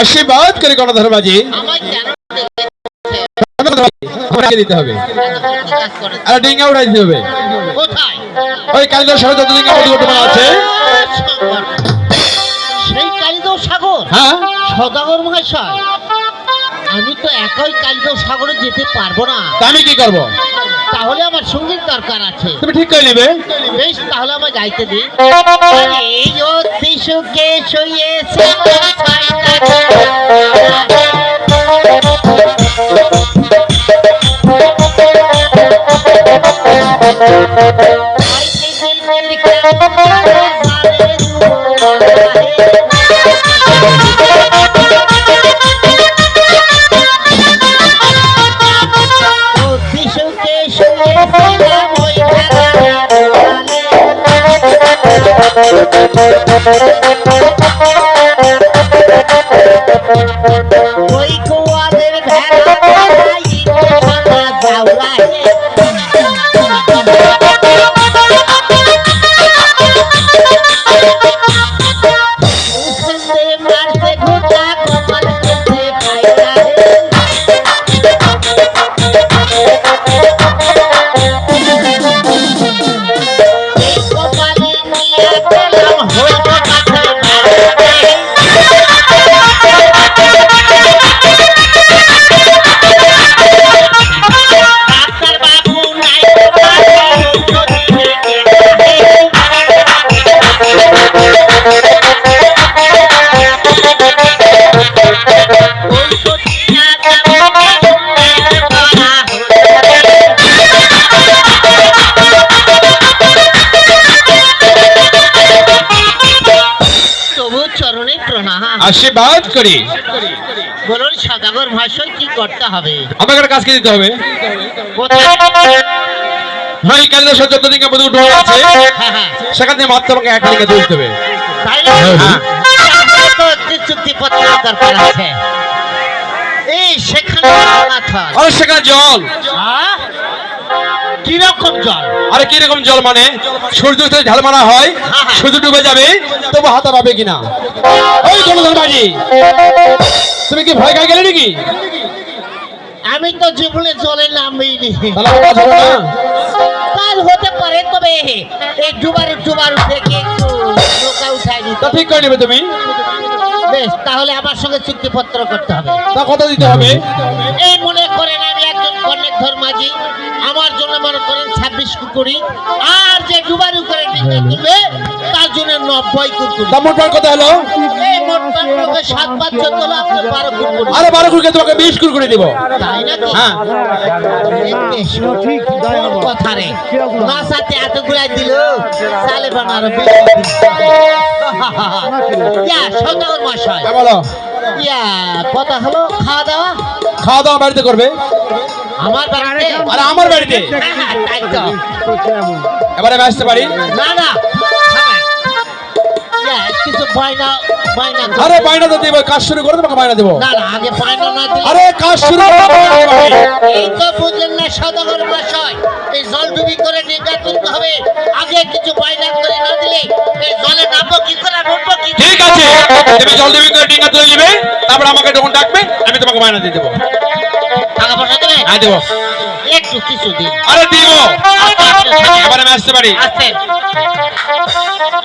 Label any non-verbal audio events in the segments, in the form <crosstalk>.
আশীর্বাদ করে গণধর মাঝি আমায় কেন আপনাকে দিতে হবে। আর ডিঙ্গা উড়াই দিতে হবে। ওই কালিদাস সাথে যত ডিঙ্গা মধু আছে। সেই কালিদাও সাগর? হ্যাঁ। সদাগর মহাশয় আমি তো একাই কালিদাও সাগরে যেতে পারব না। আমি কি করব? তাহলে আমার সংগীত দরকার আছে। তুমি ঠিক করে নেবে। বেশ তাহলে আমার গাইতে দিই সুখে শুয়েছে <laughs> ওই কুয়াদের ভেড়া ভাঙা দাওরায় উসতে Oh. আশীর্বাদ করি। বলুন সদাগর ভাষণ কি করতে হবে? আমাকে কাজকে দিতে হবে? এই কালিদাস সাথে যত ডিঙ্গা আছে। হ্যাঁ, হ্যাঁ। সেখান থেকে মাত্র আমাকে এক ডিঙ্গা তুলতে হবে? হ্যাঁ। তো চুক্তিপত্র দরকার আছে। এই সেখানে জল? কীরকম জল? আরে কি রকম জল মানে? সূর্য যদি ঝাল মারা হয় সূর্য ডুবে যাবে তবু হাতা পাবে কিনা? ওই তুমি কি ভয় খাই গেলে নাকি? আমি তো জীবনে জলে নামিনি। কাল হতে পারে তবে এই ডুবার ডুবার থেকে একটু নৌকা উঠাই ঠিক করে নেবে তুমি। বেশ তাহলে আমার সঙ্গে চুক্তিপত্র করতে হবে। তা কত দিতে হবে? এই মনে করেন আমি একজন কর্ণেশ্বর মাঝি আমার মনে করেন ছাব্বিশ কুকুরি আর যে ডুবারি করে ডিঙ্গা তুলবে তার জন্য নব্বই কুকুরি। কত হলো? সাত পাঁচ চোদ্দ আপনার বারো কুকুরি। আরে বারো কুড়কে তোমাকে বিশ কুড় করে দিব। তাই না হ্যাঁ। কথা রে এত গুলাই দিল সালে বানার ইয়া সদাগর মশাই হ্যাঁ, বলো। ইয়া কথা হলো খাওয়া দাওয়া? খাওয়া দাওয়া বাড়িতে করবে? আমার বাড়িতে? আরে আমার বাড়িতে? হ্যাঁ, হ্যাঁ, এবারে আমি আসতে পারি? না না। কিছু বায়না বায়না। আরে তো দিব কাজ শুরু করে তোমাকে দেবো। না না আগে বায়না না আরে কাজ শুরু করে তোমাকে এই তো বুঝলেন না এই জল ডুবি করে হবে। আগে কিছু বায়না করে না দিলে এই জলে নামবো কি করে উঠবো কি ঠিক আছে তুমি জল দেবী করে তুলে নিবে তারপর আমাকে যখন ডাকবে আমি তোমাকে বাইনা দিয়ে দেবো। পয়সা দেবে। একটু কিছু দিন। আরে দিব। আস্তে আমি পারি।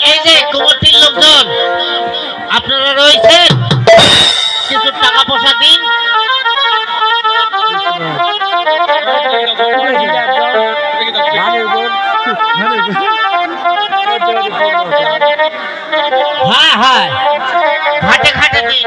এই যে কুমোরটির লোকজন আপনারা রয়েছেন? কিছু টাকা পয়সা দিন। হ্যাঁ হ্যাঁ। ঘাটে ঘাটে দিন।